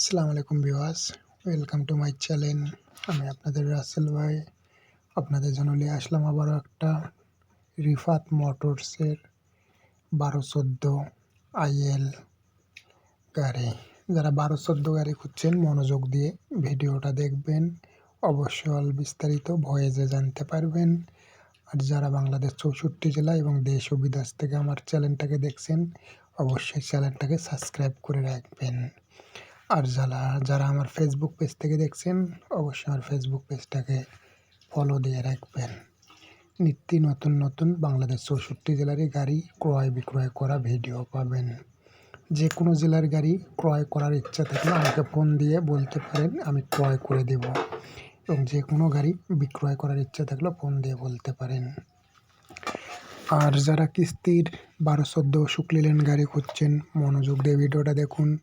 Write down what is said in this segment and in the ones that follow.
আসসালামু আলাইকুম viewers, welcome to my channel. আমি আপনাদের রাসেল ভাই। আপনাদের জন্য নিয়ে আসলাম আবারও একটা রিফাত মোটরসের বারো চোদ্দ আইএল গাড়ি। যারা বারো চোদ্দ গাড়ি খুঁজছেন, মনোযোগ দিয়ে ভিডিওটা দেখবেন। অবশ্যই বিস্তারিত ভয়েজে জানতে পারবেন। আর যারা বাংলাদেশ চৌষট্টি জেলা এবং দেশ ও বিদেশ থেকে আমার চ্যানেলটাকে দেখছেন, অবশ্যই চ্যানেলটাকে সাবস্ক্রাইব করে রাখবেন। আর যারা যারা আমার ফেসবুক পেজ থেকে দেখছেন, অবশ্যই আমার ফেসবুক পেজটাকে ফলো দিয়ে রাখবেন। নিত্য নতুন নতুন বাংলাদেশ চৌষট্টি জেলারই গাড়ি ক্রয় বিক্রয় করা ভিডিও পাবেন। যে কোনো জেলার গাড়ি ক্রয় করার ইচ্ছা থাকলে আমাকে ফোন দিয়ে বলতে পারেন, আমি ক্রয় করে দেব। এবং যে কোনো গাড়ি বিক্রয় করার ইচ্ছা থাকলে ফোন দিয়ে বলতে পারেন। আর যারা কিস্তির বারো, চোদ্দ শুক্লি লেন গাড়ি খুঁজছেন, মনোযোগ দিয়ে ভিডিওটা দেখুন।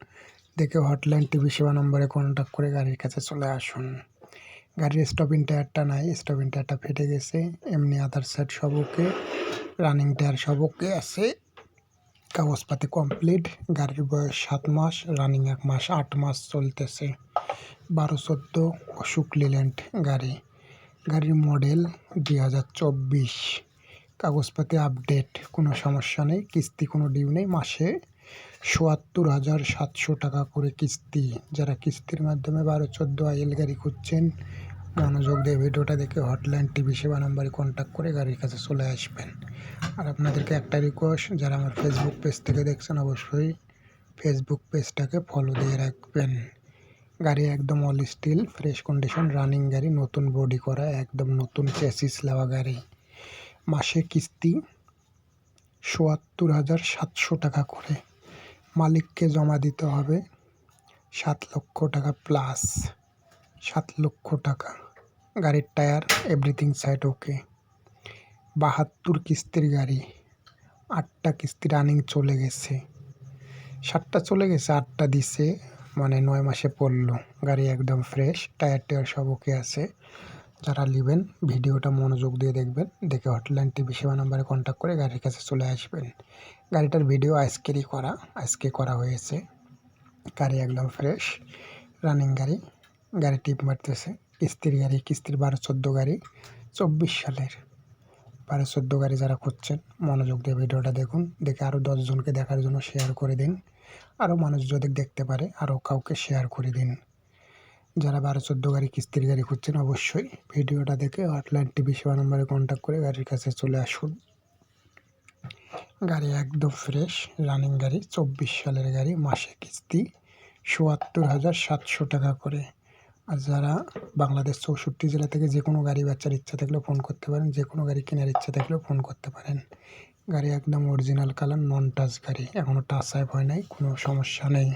দেখে হটলাইন টিভি সেবা নম্বরে কন্ট্যাক্ট করে গাড়ির কাছে চলে আসুন। গাড়ির স্টপিং টায়ারটা নাই স্টপিং টায়ারটা ফেটে গেছে, এমনি আধার সাইড সব ওকে রানিং টায়ার সব ওকে আছে। কাগজপাতি কমপ্লিট গাড়ির বয়স সাত মাস রানিং এক মাস আট মাস চলতেছে। বারো চোদ্দ অশোক লিল্যান্ড গাড়ি। গাড়ির মডেল দুই হাজার চব্বিশ। কাগজপাতি আপডেট কোনো সমস্যা নেই, কিস্তি কোনো ডিউ নেই, মাসে চুয়াত্তর হাজার সাতশো টাকা করে কিস্তি। যারা কিস্তির মাধ্যমে বারো চোদ্দ আইএল গাড়ি খুঁজছেন, মনোযোগ দিয়ে ভিডিওটা দেখে হটলাইন টিভি সেবা নাম্বারে কন্ট্যাক্ট করে গাড়ির কাছে চলে আসবেন। আর আপনাদেরকে একটা রিকোয়েস্ট যারা আমার ফেসবুক পেজ থেকে দেখছেন, অবশ্যই ফেসবুক পেজটাকে ফলো দিয়ে রাখবেন। গাড়ি একদম all still fresh condition running গাড়ি, নতুন বডি করা, একদম নতুন চেসিস লেওয়া গাড়ি। মাসে কিস্তি চুয়াত্তর হাজার সাতশো টাকা করে। মালিককে জমা দিতে হবে সাত লক্ষ টাকা প্লাস সাত লক্ষ টাকা। গাড়ির টায়ার এভরিথিং সাইড ওকে বাহাত্তর কিস্তির গাড়ি, আটটা কিস্তি রানিং চলে গেছে। সাতটা চলে গেছে, আটটা দিছে মানে নয় মাসে পড়ল। গাড়ি একদম ফ্রেশ টায়ার টায়ার সব ওকে আছে। যারা নেবেন, ভিডিওটা মনোযোগ দিয়ে দেখবেন, দেখে হটলাইন টিভি সেবা নাম্বারে কন্ট্যাক্ট করে গাড়ির কাছে চলে আসবেন। গাড়িটার ভিডিও আজকেরই করা, আজকে করা হয়েছে। গাড়ি একদম ফ্রেশ রানিং গাড়ি গাড়ি টিপ মারতেছে। কিস্তির গাড়ি কিস্তির বারো চোদ্দ গাড়ি, চব্বিশ সালের। বারো চোদ্দ গাড়ি যারা খুঁজছেন, মনোযোগ দিয়ে ভিডিওটা দেখুন। দেখে আরও দশজনকে দেখার জন্য শেয়ার করে দিন। আরও মানুষ যদি দেখতে পারে আরও কাউকে শেয়ার করে দিন। যারা বারো চোদ্দ গাড়ি কিস্তির গাড়ি খুঁজছেন, অবশ্যই ভিডিওটা দেখে হটলাইন টিভি সেবা নম্বরে কন্ট্যাক্ট করে গাড়ির কাছে চলে আসুন। গাড়ি একদম ফ্রেশ রানিং গাড়ি, চব্বিশ সালের গাড়ি, মাসে কিস্তি চুয়াত্তর হাজার সাতশো টাকা করে। আর যারা বাংলাদেশ চৌষট্টি জেলা থেকে যে কোনো গাড়ি বাচ্চার ইচ্ছা থাকলেও ফোন করতে পারেন, যে কোনো গাড়ি কেনার ইচ্ছা থাকলেও ফোন করতে পারেন। গাড়ি একদম অরিজিনাল কালার নন টাচ গাড়ি এখনও টাচ আপ হয় নাই, কোনো সমস্যা নেই।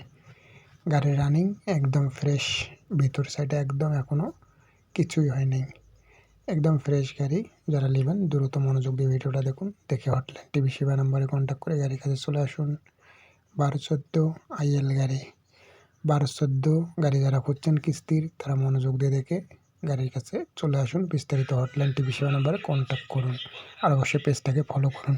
গাড়ি রানিং একদম ফ্রেশ ভিতর সাইডে একদম এখনও কিছুই হয় নাই। একদম ফ্রেশ গাড়ি, যারা নেবেন দ্রুত মনোযোগ দিয়ে ভিডিওটা দেখুন। দেখে হটলাইন টিভি সেবা নাম্বারে কন্ট্যাক্ট করে গাড়ির কাছে চলে আসুন। বারো চোদ্দ আইএল গাড়ি। বারো চোদ্দ গাড়ি যারা খুঁজছেন কিস্তির, তারা মনোযোগ দিয়ে দেখে গাড়ির কাছে চলে আসুন। বিস্তারিত হটলাইন টিভি সেবা নাম্বারে কন্ট্যাক্ট করুন। আর অবশ্যই পেজটাকে ফলো করুন।